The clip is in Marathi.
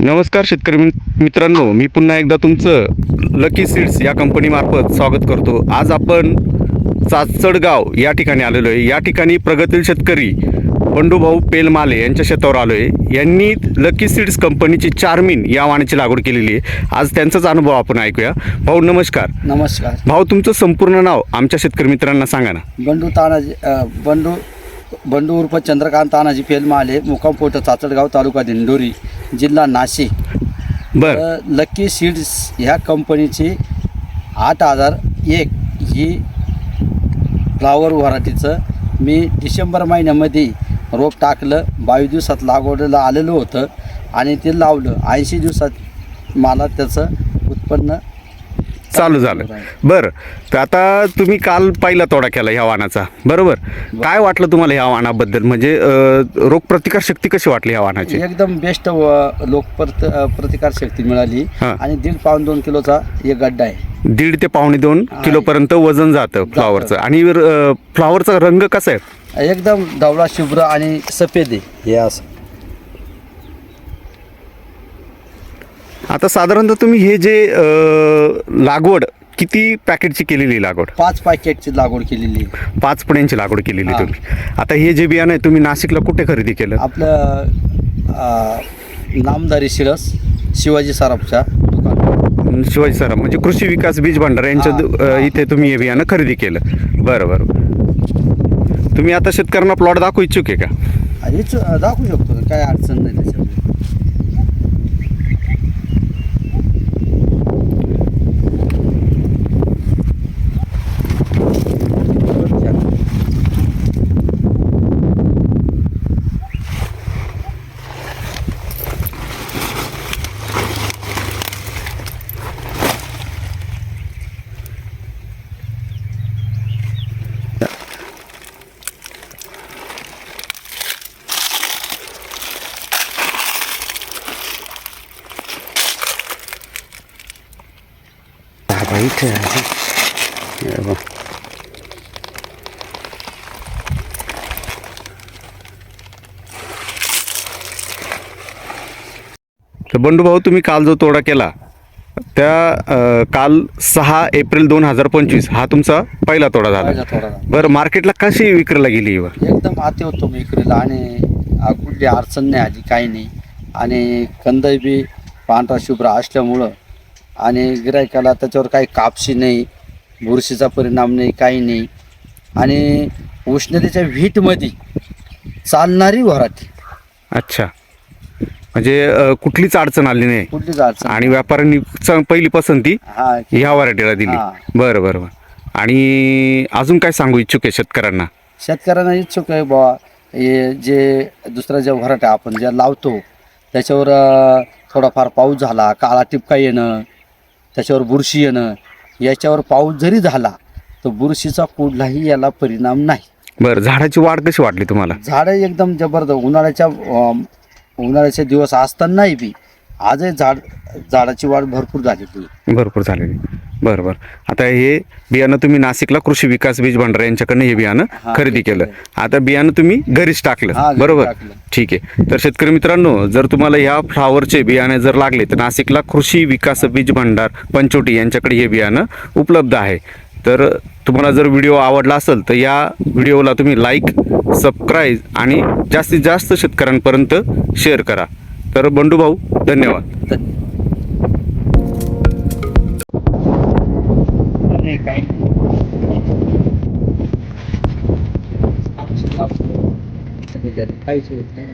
नमस्कार शेतकरी मित- मित्रांनो मी पुन्हा एकदा तुमचं लकी सीड्स या कंपनीमार्फत स्वागत करतो. आज आपण चाचडगाव या ठिकाणी आलेलो आहे. या ठिकाणी प्रगतील शेतकरी बंडूभाऊ पेलमाले यांच्या शेतावर आलो आहे यांनी लकी सीड्स कंपनीची चारमीन या वाणाची लागवड केलेली आहे. आज त्यांचाच अनुभव आपण ऐकूया. भाऊ नमस्कार. नमस्कार. भाऊ तुमचं संपूर्ण नाव आमच्या शेतकरी मित्रांना सांगा ना. बंडू तानाजी बंडू बंडू उर्फ चंद्रकांत तानाजी पेलमाले मुक्काम पोट चाचडगाव तालुका दिंडोरी जिल्हा नाशिक. बर. अ, लकी सीड्स ह्या कंपनीची आठ हजार एक ही फ्लावर व्हरायटीचं मी डिसेंबर महिन्यामध्ये रोप टाकलं बावीस दिवसात लागवडीला आलेलं होतं आणि ते लावलं. ऐंशी दिवसात मला त्याचं उत्पन्न चालू झालं. बरं. तर आता तुम्ही काल पहिला तोडा केला ह्या वाणाचा बरोबर? काय वाटलं तुम्हाला ह्या वाणाबद्दल म्हणजे अं, रोगप्रतिकार शक्ती कशी वाटली ह्या वाणाची एकदम बेस्ट लोक प्रतिकार शक्ती मिळाली. आणि दीड पाऊन दोन किलोचा एक गड्डा आहे. दीड ते पावणे दोन किलोपर्यंत वजन जातं फ्लॉवरचं आणि फ्लॉवरचा रंग कसा आहे? एकदम ढवळा शुभ्र आणि सफेद आहे. हे असं. आता साधारणतः तुम्ही हे जे अं, लागवड किती पॅकेटची केलेली लागवड? पाच पॅकेटची लागवड केलेली आहे. पाच पड्यांची लागवड केलेली हा. तुम्ही. आता हे जे बियाणं आहे तुम्ही नाशिकला कुठे खरेदी केलं? आपलं अं, नामदारी शिरस शिवाजी सराफच्या दुकान शिवाजी सर म्हणजे कृषी विकास बीज भांडार यांच्या दु- अं. इथे तुम्ही हे बियाणं खरेदी केलं. बरं बरं. तुम्ही आता शेतकऱ्यांना प्लॉट दाखवू इच्छुक आहे का? हेच दाखवू शकतो. काय अडचण नाही त्याच्यामध्ये इथे आहे. तर बंडूभाऊ तुम्ही काल जो तोडा केला त्या अं, काल सहा एप्रिल दोन हजार पंचवीस हा तुमचा पहिला तोडा झाला पहिला तोडा झाला. बरं मार्केटला कशी विक्रीला गेली ही वर? एकदम आते होतो मी इकडेला आणि आ, कुठली अडचण नाही आली काही नाही आणि कंद बी पांढरा शुभ्र असल्यामुळं आणि गिरायकाला त्याच्यावर काही कापशी नाही बुरशीचा परिणाम नाही काही नाही. आणि उष्णतेच्या व्हीटमध्ये चालणारी व्हराठी अच्छा. म्हणजे अं, कुठलीच अडचण आली नाही. कुठलीच अडचण आणि व्यापाऱ्यांनी च- पहिली पसंती हा ह्या व्हरायटीला दिली. बरं बरं बरं. आणि अजून काय सांगू इच्छुक आहे शेतकऱ्यांना? शेतकऱ्यांना इच्छुक आहे बुवा. हे जे दुसऱ्या ज्या व्हराट्या आपण ज्या लावतो त्याच्यावर अ, थोडाफार पाऊस झाला काळा टिपका येणं त्याच्यावर बुरशी येणं याच्यावर पाऊस जरी झाला तर बुरशीचा कुठलाही याला परिणाम नाही. बरं झाडाची वाढ कशी वाटली तुम्हाला? झाडं एकदम जबरदस्त उन्हाळ्याच्या उन्हाळ्याचे दिवस असतानाही बी आजही झाड झाडाची वाढ भरपूर झालेली भरपूर झालेली बरं बरं. आता हे बियाणं तुम्ही नाशिकला कृषी विकास बीज भंडार यांच्याकडनं हे बियाणं खरेदी केलं. आता बियाणं तुम्ही घरीच टाकलं. बरोबर. ठीक आहे. तर शेतकरी मित्रांनो जर तुम्हाला ह्या फ्लावरचे बियाणे जर लागले तर नाशिकला कृषी विकास बीज भंडार पंचोटी यांच्याकडे हे बियाणं उपलब्ध आहे. तर तुम्हाला जर व्हिडिओ आवडला असेल तर या व्हिडिओला तुम्ही लाईक सबस्क्राईब आणि जास्तीत जास्त शेतकऱ्यांपर्यंत शेअर करा. तर बंडू भाऊ धन्यवाद. नाही. काहीच होत नाही